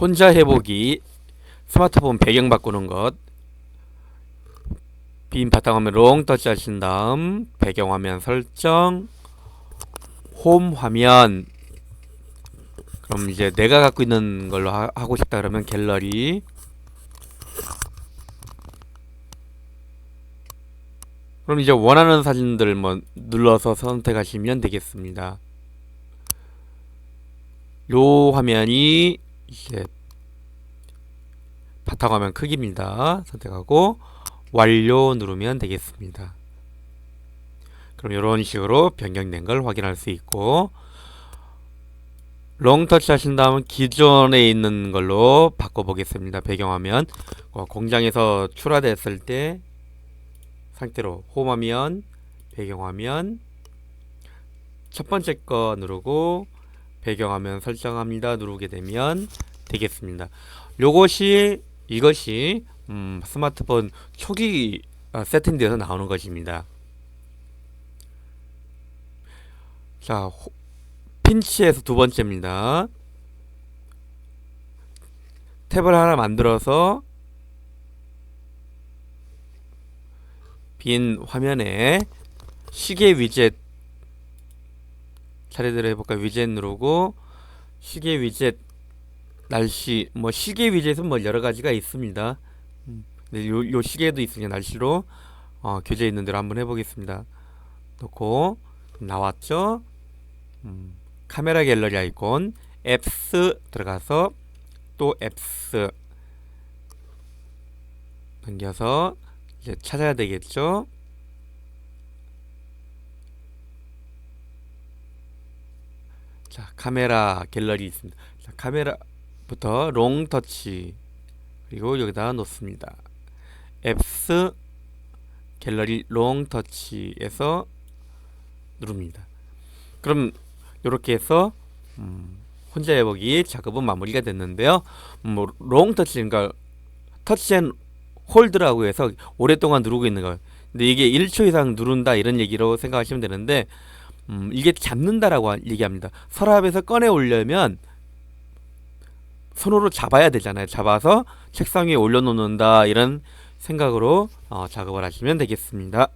혼자 해보기 스마트폰 배경 바꾸는 것 빈 바탕화면 롱 터치 하신 다음 배경화면 설정 홈 화면 그럼 이제 내가 갖고 있는 걸로 하, 하고 싶다 그러면 갤러리 그럼 이제 원하는 사진들 뭐 눌러서 선택하시면 되겠습니다. 요 화면이 이제 바탕화면 크기입니다. 선택하고 완료 누르면 되겠습니다. 그럼 이런 식으로 변경된 걸 확인할 수 있고 롱 터치 하신 다음 기존에 있는 걸로 바꿔보겠습니다. 배경화면 어, 공장에서 출하됐을 때 상태로 홈화면 배경화면 첫 번째 거 누르고 배경화면 설정합니다 누르게 되면 되겠습니다. 요것이 이것이 음, 스마트폰 초기 어, 세팅되어서 나오는 것입니다. 자, 호- 핀치에서 두 번째입니다. 탭을 하나 만들어서 빈 화면에 시계 위젯 차례대로 해볼까요? 위젯 누르고 시계 위젯 날씨 뭐 시계 위젯은 뭐 여러 가지가 있습니다. 음, 근데 요, 요 시계도 있으니까 날씨로 어, 교재 있는 대로 한번 해보겠습니다. 놓고 나왔죠? 음, 카메라 갤러리 아이콘 앱스 들어가서 또 앱스 넘겨서 이제 찾아야 되겠죠? 자, 카메라 갤러리 있습니다. 자, 카메라부터 롱 터치 그리고 여기다 놓습니다. 앱스 갤러리 롱 터치에서 누릅니다. 그럼 이렇게 해서 음, 혼자 해보기 작업은 마무리가 됐는데요. 뭐, 롱 터치, 그러니까 터치앤 홀드라고 해서 오랫동안 누르고 있는 거. 근데 이게 1초 이상 누른다 이런 얘기로 생각하시면 되는데 음, 이게 잡는다라고 하- 얘기합니다. 서랍에서 꺼내 오려면 손으로 잡아야 되잖아요. 잡아서 책상 위에 올려놓는다 이런 생각으로 어, 작업을 하시면 되겠습니다.